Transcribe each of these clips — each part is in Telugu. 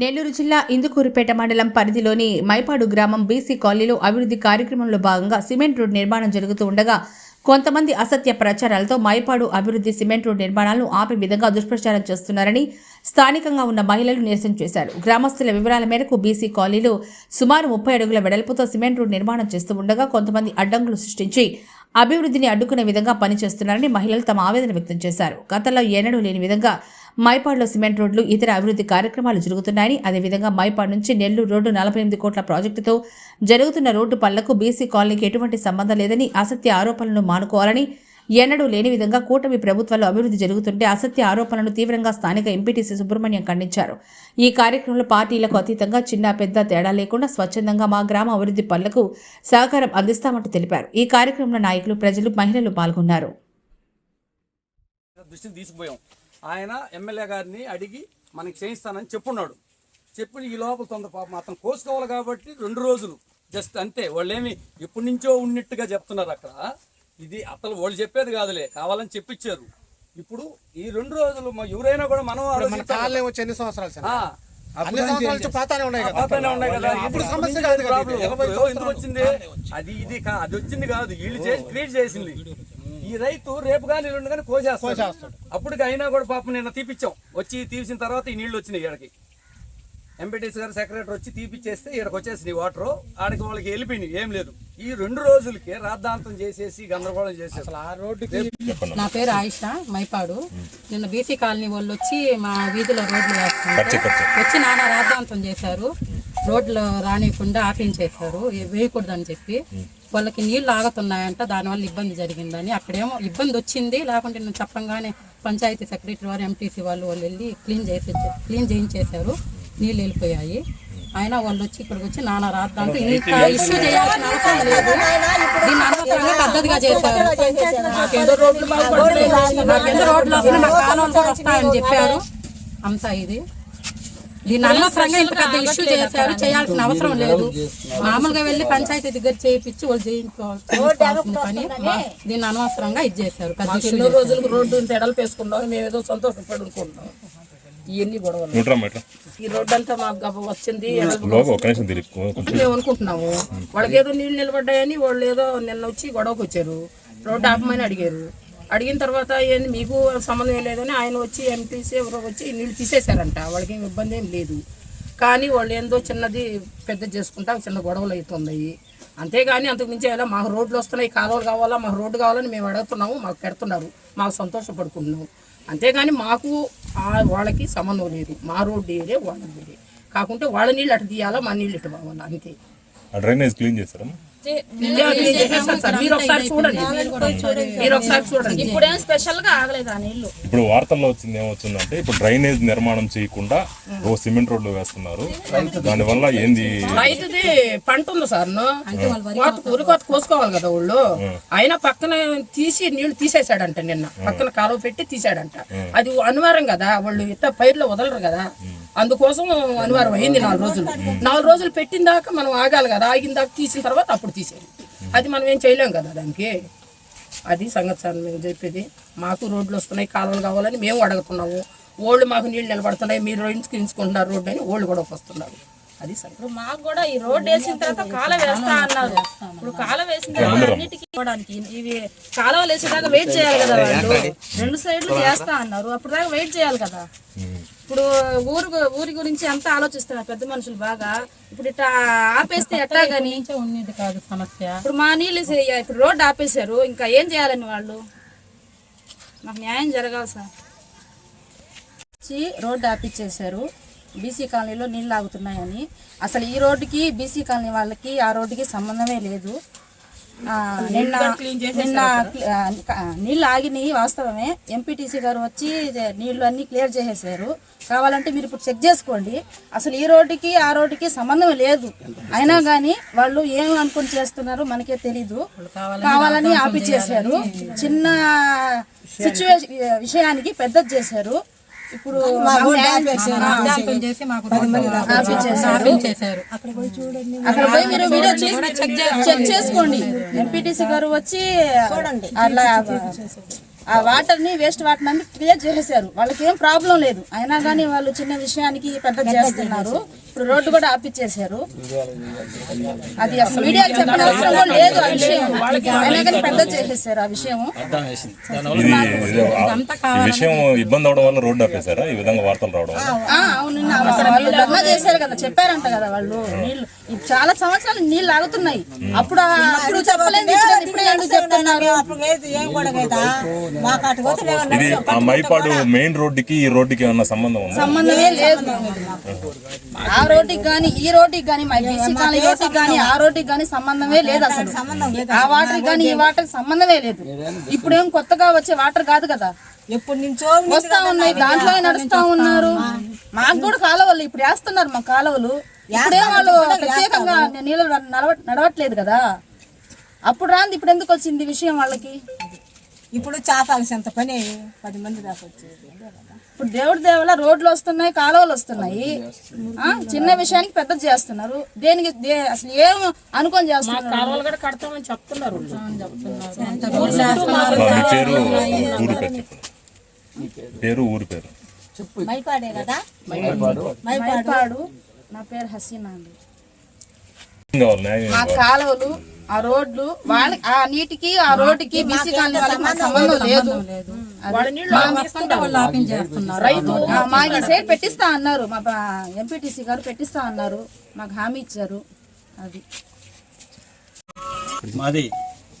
నెల్లూరు జిల్లా ఇందుకూరుపేట మండలం పరిధిలోని మైపాడు గ్రామం బీసీ కాలనీలో అభివృద్ధి కార్యక్రమంలో భాగంగా సిమెంట్ రోడ్ నిర్మాణం జరుగుతూ ఉండగా కొంతమంది అసత్య ప్రచారాలతో మైపాడు అభివృద్ధి సిమెంట్ రోడ్ నిర్మాణాలను ఆపే విధంగా దుష్ప్రచారం చేస్తున్నారని స్థానికంగా ఉన్న మహిళలు నిరసన చేశారు. గ్రామస్తుల వివరాల మేరకు బీసీ కాలనీలో సుమారు ముప్పై అడుగుల వెడల్పుతో సిమెంట్ రోడ్ నిర్మాణం చేస్తూ ఉండగా కొంతమంది అడ్డంకులు సృష్టించి అభివృద్ధిని అడ్డుకునే విధంగా పనిచేస్తున్నారని మహిళలు తమ ఆవేదన వ్యక్తం చేశారు. గతంలో ఎన్నడూ లేని విధంగా మైపాడులో సిమెంట్ రోడ్లు ఇతర అభివృద్ధి కార్యక్రమాలు జరుగుతున్నాయని అదేవిధంగా మైపాడు నుంచి నెల్లూరు రోడ్డు నలభై ఎనిమిది కోట్ల ప్రాజెక్టుతో జరుగుతున్న రోడ్డు పనులకు బీసీ కాలనీకి ఎటువంటి సంబంధం లేదని అసత్య ఆరోపణలను మానుకోవాలని ఎన్నడూ లేని విధంగా కూటమి ప్రభుత్వాలు అభివృద్ధి జరుగుతుంటే అసత్య ఆరోపణలను తీవ్రంగా స్థానిక ఎంపీటీసీ సుబ్రహ్మణ్యం ఖండించారు. ఈ కార్యక్రమంలో పార్టీలకు అతీతంగా చిన్న పెద్ద తేడా లేకుండా స్వచ్ఛందంగా మా గ్రామ అభివృద్ధి పనులకు సహకారం అందిస్తామంటూ తెలిపారు. ఈ కార్యక్రమంలో నాయకులు ప్రజలు మహిళలు పాల్గొన్నారు. దృష్టికి తీసుకుపోయాం. ఆయన ఎమ్మెల్యే గారిని అడిగి మనకి చేయిస్తానని చెప్పున్నాడు. చెప్పి ఈ లోపల తొందర పాపం అతను కోసుకోవాలి కాబట్టి రెండు రోజులు. జస్ట్ అంతే. వాళ్ళేమి ఎప్పటి నుంచో ఉన్నట్టుగా చెప్తున్నారు అక్కడ. ఇది అసలు వాళ్ళు చెప్పేది కాదులే. కావాలని చెప్పించారు ఇప్పుడు ఈ రెండు రోజులు మా ఎవరైనా కూడా మనం ఎన్ని సంవత్సరాలు ఎందుకు వచ్చింది? అది ఇది అది వచ్చింది కాదు. వీళ్ళు చేసి క్రియేట్ చేసింది. ఈ రైతు రేపు కానీ రెండు కానీ కోసేస్తాడు. అప్పటికి అయినా కూడా పాపం నిన్న తీపిచ్చాం. వచ్చి తీసిన తర్వాత ఈ నీళ్ళు వచ్చినాయి ఈడకి. ఎంపీటీసీ గారు సెక్రటరీ వచ్చి తీపిచ్చేస్తే ఈడకి వచ్చేసినాయి వాటర్. ఆడికి వాళ్ళకి వెళ్ళిపోయినాయి. ఏం లేదు. ఈ రెండు రోజులకే రాద్ధాంతం చేసేసి గందరగోళం చేసేసి అసలు ఆ రోడ్డుకి నా పేరు ఆయిష మైపాడు. నిన్న బీసీ కాలనీ వాళ్ళు వచ్చి మా వీధిలో రోడ్లు వేస్తున్నారు. వచ్చి నానా రాద్ధాంతం చేశారు. రోడ్లు రానియకుండా ఆపించేశారు. వేయకూడదని చెప్పి వాళ్ళకి నీళ్ళు ఆగుతున్నాయంట దానివల్ల ఇబ్బంది జరిగిందని. అక్కడేమో ఇబ్బంది వచ్చింది. లేకుంటే నేను చెప్పంగానే పంచాయతీ సెక్రటరీ వారు ఎంపీసీ వాళ్ళు వాళ్ళు వెళ్ళి క్లీన్ చేసి క్లీన్ చేయించేశారు. నీళ్ళు వెళ్ళిపోయాయి. అయినా వాళ్ళు వచ్చి ఇక్కడికి వచ్చి నానా రాద్దాంతో ఇంత ఇష్యూ చేయాల్సిన అవసరం లేదు. దీన్ని అనవసరంగా పద్ధతిగా చేశారు. మాకేదో రోడ్లు బాగుపడలేదు మాకేదో రోడ్లు వస్తున్నాయి మా కాలువలు కూడా వస్తాయని చెప్పారు. అంతా ఇది. దీన్ని అనవసరంగా ఇంత పెద్ద ఇష్యూ చేశారు చేయాల్సిన అవసరం లేదు. మామూలుగా వెళ్ళి పంచాయతీ దగ్గర చేయించి వాళ్ళు చేయించుకోవాల్సిన పని దీన్ని అనవసరంగా ఇది చేశారు పెద్ద ఎన్నో రోజులకు రోడ్డు తెడలు వేసుకున్నాం మేము ఏదో సంతోషపడుకుంటున్నాం. ఇవన్నీ గొడవలు. ఈ రోడ్డు అంతా మాకు వచ్చింది మేము అనుకుంటున్నాము వాళ్ళకి ఏదో నీళ్ళు నిలబడ్డాయని వాళ్ళు ఏదో నిన్న వచ్చి గొడవకు వచ్చారు రోడ్డు ఆపమని అడిగారు. అడిగిన తర్వాత ఏంది మీకు సంబంధం ఏం లేదని ఆయన వచ్చి ఎంపీసీ ఎవరో వచ్చి నీళ్ళు తీసేశారంట. వాళ్ళకి ఏం ఇబ్బంది ఏం లేదు. కానీ వాళ్ళు ఏందో చిన్నది పెద్ద చేసుకుంటా చిన్న గొడవలు అవుతున్నాయి. అంతేగాని అంతకు మించి ఎలా మాకు రోడ్లు వస్తున్నాయి కాలువలు కావాలా మాకు రోడ్డు కావాలని మేము అడుగుతున్నాము మాకు పెడుతున్నారు మాకు సంతోషపడుకుంటున్నాము. అంతేగాని మాకు వాళ్ళకి సంబంధం లేదు. మా రోడ్డు ఏరే వాళ్ళ వేరే కాకుంటే వాళ్ళ నీళ్ళు అటు తీయాలా మా నీళ్ళు ఇటు పోవాలా అంతే. ఆ డ్రైనేజ్ క్లీన్ చేస్తారా? మీరు ఒకసారి చూడండి. మీరు ఒకసారి చూడండి. ఇప్పుడేం స్పెషల్గా ఆగలేదు ఆ నీళ్ళు? ఇప్పుడు వార్తల్లో వచ్చింది ఏమొచ్చిందంటే ఇప్పుడు డ్రైనేజ్ నిర్మాణం చేయకుండా ఓ సిమెంట్ రోడ్లు వేస్తున్నారు. దానివల్ల ఏంది? రైతుది పంట ఉంది సార్. కోత కోత కోసుకోవాలి కదా వాళ్ళు. ఆయన పక్కన తీసి నీళ్ళు తీసేశాడంట నిన్న. పక్కన కాలువ పెట్టి తీసాడంట అది అనివార్యం కదా. వాళ్ళు ఇట్ట పైర్లో వదలరు కదా. అందుకోసం అనివార్యం అయింది నాలుగు రోజులు. నాలుగు రోజులు పెట్టిన దాకా మనం ఆగాలి కదా. ఆగిన దాకా తీసిన తర్వాత అప్పుడు తీసేది అది మనం ఏం చేయలేం కదా దానికి. అది సంగతి సార్ మేము చెప్పేది. మాకు రోడ్లు వస్తున్నాయి కాలువలు కావాలని మేము అడుగుతున్నాము. ఓళ్ళు మాకు నీళ్ళు నిలబడుతున్నాయి మీరు ఇంచుకుంటున్నారు రోడ్డు అని ఓళ్ళు కూడా వస్తున్నారు. అది సంగతి. ఇప్పుడు మాకు కూడా ఈ రోడ్ వేసిన తర్వాత కాల వేస్తా అన్నారు. ఇప్పుడు కాల వేసిన తర్వాత అన్నిటికీ ఇవ్వడానికి ఇవి కాలువలు వేసేదాకా వెయిట్ చేయాలి కదా వాళ్ళు. రెండు సైడ్లు చేస్తా అన్నారు. అప్పుడు దాకా వెయిట్ చేయాలి కదా. ఇప్పుడు ఊరు ఊరి గురించి అంతా ఆలోచిస్తున్నారు పెద్ద మనుషులు బాగా? ఇప్పుడు ఇట్లా ఆపేస్తే ఎట్టా గాని? నుంచే ఉండేది కాదు సమస్య. ఇప్పుడు మా నీళ్ళు ఇప్పుడు రోడ్డు ఆపేశారు ఇంకా ఏం చేయాలని వాళ్ళు? మాకు న్యాయం జరగాలి సార్. రోడ్డు ఆపిచ్చేశారు. బీసీ కాలనీలో నీళ్ళు ఆగుతున్నాయని. అసలు ఈ రోడ్డుకి బీసీ కాలనీ వాళ్ళకి ఆ రోడ్డుకి సంబంధమే లేదు. నిన్న నిన్న నీళ్ళు ఆగినాయి వాస్తవమే. ఎంపీటీసీ గారు వచ్చి నీళ్ళు అన్ని క్లియర్ చేసేసారు. కావాలంటే మీరు ఇప్పుడు చెక్ చేసుకోండి. అసలు ఈ రోడ్డుకి ఆ రోడ్డుకి సంబంధం లేదు. అయినా కానీ వాళ్ళు ఏం అనుకుని చేస్తున్నారో మనకే తెలీదు. కావాలని ఆపిచ్చేసారు. చిన్న సిచ్యువేషన్ విషయానికి పెద్దది చేశారు. ఇప్పుడు చేసి మాకు అక్కడ పోయి మీరు వీడియో చేసి చెక్ చేసుకోండి. ఎంపీటీసీ గారు వచ్చి అట్లా ఆ వాటర్ని వేస్ట్ వాటర్ అన్ని క్లియర్ చేసేసారు వాళ్ళకి ఏం ప్రాబ్లం లేదు. అయినా కానీ వాళ్ళు చిన్న విషయానికి పెద్ద చేస్తున్నారు. ఇప్పుడు రోడ్డు కూడా ఆపిచ్చేసారు అది అసలు మీడియాకి చెప్పిన అవసరం లేదు ఆ విషయం. అయినా కానీ పెద్ద చేసేసారు ఆ విషయం విషయం ఇబ్బంది అవడం వల్ల రోడ్డు ఆపేశారా? ఈ విధంగా వార్తలు రావడం అవును వాళ్ళు చేశారు కదా చెప్పారంట కదా వాళ్ళు. నీళ్ళు ఇవి చాలా సంవత్సరాలు నీళ్ళు ఆగుతున్నాయి. అప్పుడు ఆ- అప్పుడు చెప్పలేదు ఇది ఆ మైపాడు మెయిన్ రోడ్డుకి ఈ రోడ్డుకి ఏమన్నా సంబంధం ఉందా? సంబంధమే లేదు. ఆ రోడ్డుకి కానీ ఈ రోడ్డుకి కానీ మా బీసీ కానీ రోడ్డుకి కానీ ఆ రోడ్డుకి కానీ సంబంధమే లేదు అసలు. ఆ వాటర్ కానీ ఈ వాటర్ సంబంధమే లేదు. ఇప్పుడేం కొత్తగా వచ్చే వాటర్ కాదు కదా. ఎప్పటి నుంచో వస్తా ఉన్నాయి. దాంట్లో నడుస్తా ఉన్నారు? మాకు కూడా కాలువలు ఇప్పుడు వేస్తున్నారు మా కాలువలు. ఇప్పుడే వాళ్ళు ప్రత్యేకంగా నీళ్ళు నడవ నడవట్లేదు కదా? అప్పుడు రాంది ఇప్పుడు ఎందుకు వచ్చింది విషయం వాళ్ళకి? ఇప్పుడు చాపాల్సినంత పని పది మంది దాకా వచ్చేది. ఇప్పుడు దేవుడి దేవల రోడ్లు వస్తున్నాయి కాలువలు వస్తున్నాయి. ఆ, చిన్న విషయానికి పెద్ద చేస్తున్నారు. దేనికి అసలు ఏం అనుకొని చేస్తున్నారు? కాలువలు కూడా కడతామని చెప్తున్నారు పేరు ఊరు పేరు. మైపాడే కదా? మైపాడు. నా పేరు హసీనా అండి. కావాలి? కాలువలు ఆ రోడ్లు వాళ్ళ ఆ నీటికి ఆ రోడ్డుకి బీసీ కాలనీ వాళ్ళకి మాకు సంబంధం లేదు. రైతు ఈ సైడ్ పెట్టిస్తా అన్నారు. మా ఎంపీటీసీ గారు పెట్టిస్తా అన్నారు. మాకు హామీ ఇచ్చారు. అది. మాది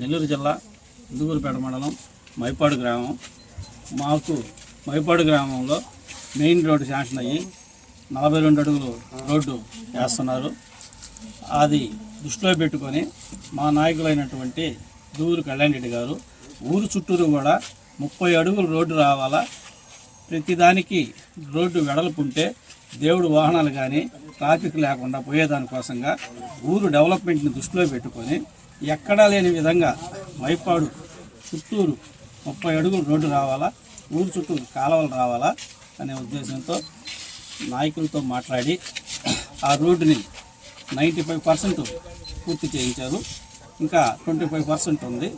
నెల్లూరు జిల్లా ఇందుకూరుపేట మండలం మైపాడు గ్రామం. మాకు మైపాడు గ్రామంలో మెయిన్ రోడ్డు శాంక్షన్ అయ్యి నలభై రెండు అడుగులు రోడ్డు వేస్తున్నారు. అది దృష్టిలో పెట్టుకొని మా నాయకులైనటువంటి దూరు కళ్యాణ్ రెడ్డి గారు ఊరు చుట్టూరు కూడా ముప్పై అడుగులు రోడ్డు రావాలా? ప్రతిదానికి రోడ్డు వెడల్పుంటే దేవుడు వాహనాలు కానీ ట్రాఫిక్ లేకుండా పోయేదానికోసంగా ఊరు డెవలప్మెంట్ని దృష్టిలో పెట్టుకొని ఎక్కడా లేని విధంగా మైపాడు చుట్టూరు ముప్పై అడుగులు రోడ్డు రావాలా? ఊరు చుట్టూరు కాలువలు రావాలా? అనే ఉద్దేశంతో నాయకులతో మాట్లాడి ఆ రోడ్డుని నైంటీ ఫైవ్ పర్సెంట్ పూర్తి చేయించారు. ఇంకా ట్వంటీ ఫైవ్ పర్సెంట్ ఉంది.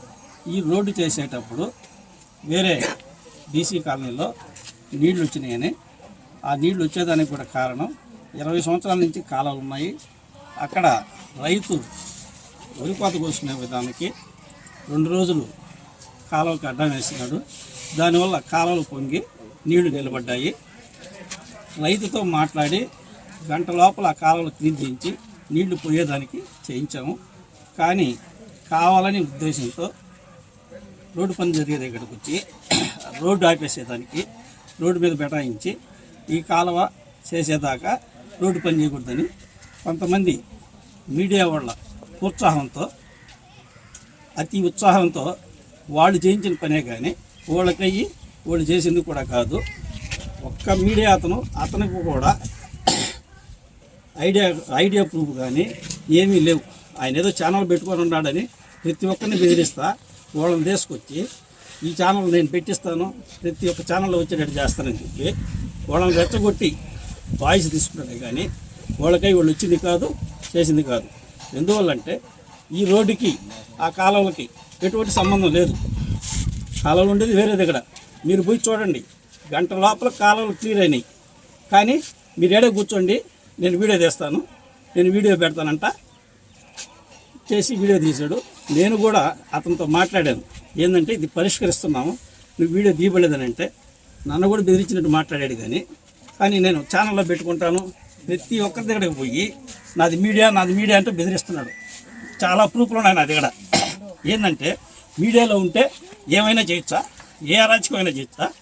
ఈ రోడ్డు చేసేటప్పుడు వేరే బీసీ కాలనీలో నీళ్ళు వచ్చినాయని. ఆ నీళ్ళు వచ్చేదానికి కూడా కారణం ఇరవై సంవత్సరాల నుంచి కాలువలు ఉన్నాయి. అక్కడ రైతు వరి కోత కోసుకునే విధానికి రెండు రోజులు కాలువకి అడ్డం వేసినాడు. దానివల్ల కాలువలు పొంగి నీళ్ళు నిలబడ్డాయి. రైతుతో మాట్లాడి గంట లోపల ఆ కాలువలు క్లీన్ చేయించి నీళ్ళు పోయేదానికి చేయించాము. కానీ కావాలని ఉద్దేశంతో రోడ్డు పని జరిగే దగ్గరకు వచ్చి రోడ్డు ఆపేసేదానికి రోడ్డు మీద బెటాయించి ఈ కాలువ చేసేదాకా రోడ్డు పని చేయకూడదని కొంతమంది మీడియా వాళ్ళ ఉత్సాహంతో అతి ఉత్సాహంతో వాళ్ళు చేయించిన పనే కానీ వాళ్ళకయ్యి వాళ్ళు చేసింది కూడా కాదు. ఒక్క మీడియా అతను అతనికి కూడా ఐడియా ఐడియా ప్రూఫ్ కానీ ఏమీ లేవు. ఆయన ఏదో ఛానల్ పెట్టుకొని ఉన్నాడని ప్రతి ఒక్కరిని బెదిరిస్తా వాళ్ళని తీసుకొచ్చి ఈ ఛానల్ నేను పెట్టిస్తాను ప్రతి ఒక్క ఛానల్లో వచ్చేటట్టు చేస్తానని చెప్పి వాళ్ళని రెచ్చగొట్టి వాయిస్ తీసుకున్నాడే కానీ వాళ్ళకై వాళ్ళు వచ్చింది కాదు చేసింది కాదు. ఎందువల్లంటే ఈ రోడ్డుకి ఆ కాలువలకి ఎటువంటి సంబంధం లేదు. కాలువలు ఉండేది వేరే దగ్గర మీరు పోయి చూడండి. గంట లోపల కాలువలు క్లియర్ అయినాయి. కానీ మీరు ఏడే కూర్చోండి నేను వీడియో తీస్తాను. నేను వీడియో పెడతానంట. చేసి వీడియో తీశాడు. నేను కూడా అతనితో మాట్లాడాను. ఏంటంటే ఇది పరిష్కరిస్తున్నాము. నువ్వు వీడియో తీయబడలేదని అంటే నన్ను కూడా బెదిరించినట్టు మాట్లాడాడు కానీ. కానీ నేను ఛానల్లో పెట్టుకుంటాను. ప్రతి ఒక్కరి దగ్గరికి పోయి నాది మీడియా నాది మీడియా అంటే బెదిరిస్తున్నాడు. చాలా ప్రూఫ్లు ఉన్నాయి నా దగ్గర. ఏంటంటే మీడియాలో ఉంటే ఏమైనా చేయొచ్చా? ఏ అరాచకమైనా చేయొచ్చా?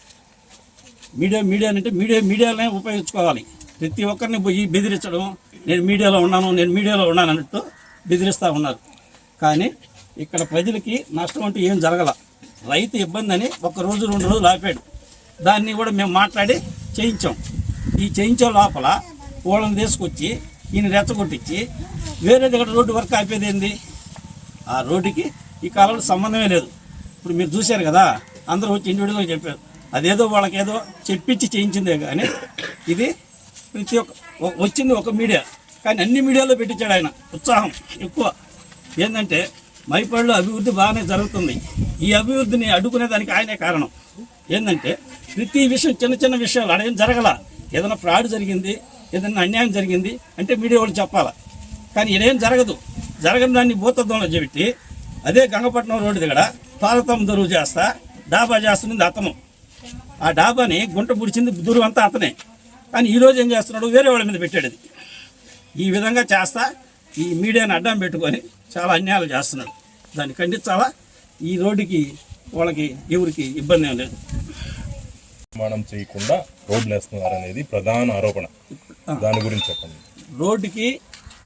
మీడియా మీడియా అంటే మీడియా మీడియానే ఉపయోగించుకోవాలి. ప్రతి ఒక్కరిని పోయి బెదిరించడం నేను మీడియాలో ఉన్నాను నేను మీడియాలో ఉన్నాను అన్నట్టు బెదిరిస్తూ ఉన్నారు. కానీ ఇక్కడ ప్రజలకి నష్టం అంటూ ఏం జరగల. రైతు ఇబ్బంది అని ఒక రోజు రెండు రోజులు ఆపాడు. దాన్ని కూడా మేము మాట్లాడి చేయించాం. ఈ చేయించే లోపల వాళ్ళని తీసుకొచ్చి ఈయన రెచ్చగొట్టించి వేరే దగ్గర రోడ్డు వరకు ఆపేది ఏంది? ఆ రోడ్డుకి ఈ కాలంలో సంబంధమే లేదు. ఇప్పుడు మీరు చూశారు కదా అందరూ వచ్చి ఇండివిజువల్గా చెప్పారు. అదేదో వాళ్ళకేదో చెప్పించి చేయించిందే కానీ ఇది ప్రతి ఒక్క వచ్చింది ఒక మీడియా. కానీ అన్ని మీడియాలో పెట్టించాడు ఆయన. ఉత్సాహం ఎక్కువ. ఏంటంటే మైపాడులో అభివృద్ధి బాగానే జరుగుతుంది. ఈ అభివృద్ధిని అడ్డుకునే దానికి ఆయనే కారణం. ఏంటంటే ప్రతి విషయం చిన్న చిన్న విషయాలు అడేం జరగల. ఏదైనా ఫ్రాడ్ జరిగింది ఏదైనా అన్యాయం జరిగింది అంటే మీడియా వాళ్ళు చెప్పాలా. కానీ ఇదేం జరగదు. జరగని దాన్ని భూతత్వంలో చెబిట్టి అదే గంగపట్నం రోడ్డు దగ్గర పాలతం దొరువు చేస్తా డాబా చేస్తుంది అతను. ఆ డాబాని గుంట పుడిచింది దూరం అంతా అతనే. కానీ ఈరోజు ఏం చేస్తున్నాడు? వేరే వాళ్ళ మీద పెట్టాడు అది. ఈ విధంగా చేస్తా ఈ మీడియాని అడ్డం పెట్టుకొని చాలా అన్యాయాలు చేస్తున్నాడు. దాన్ని ఖండించాలా? ఈ రోడ్డుకి వాళ్ళకి ఎవరికి ఇబ్బంది ఏం లేదు. నిర్మాణం చేయకుండా రోడ్లు వేస్తున్నారు అనేది ప్రధాన ఆరోపణ. దాని గురించి చెప్పండి. రోడ్డుకి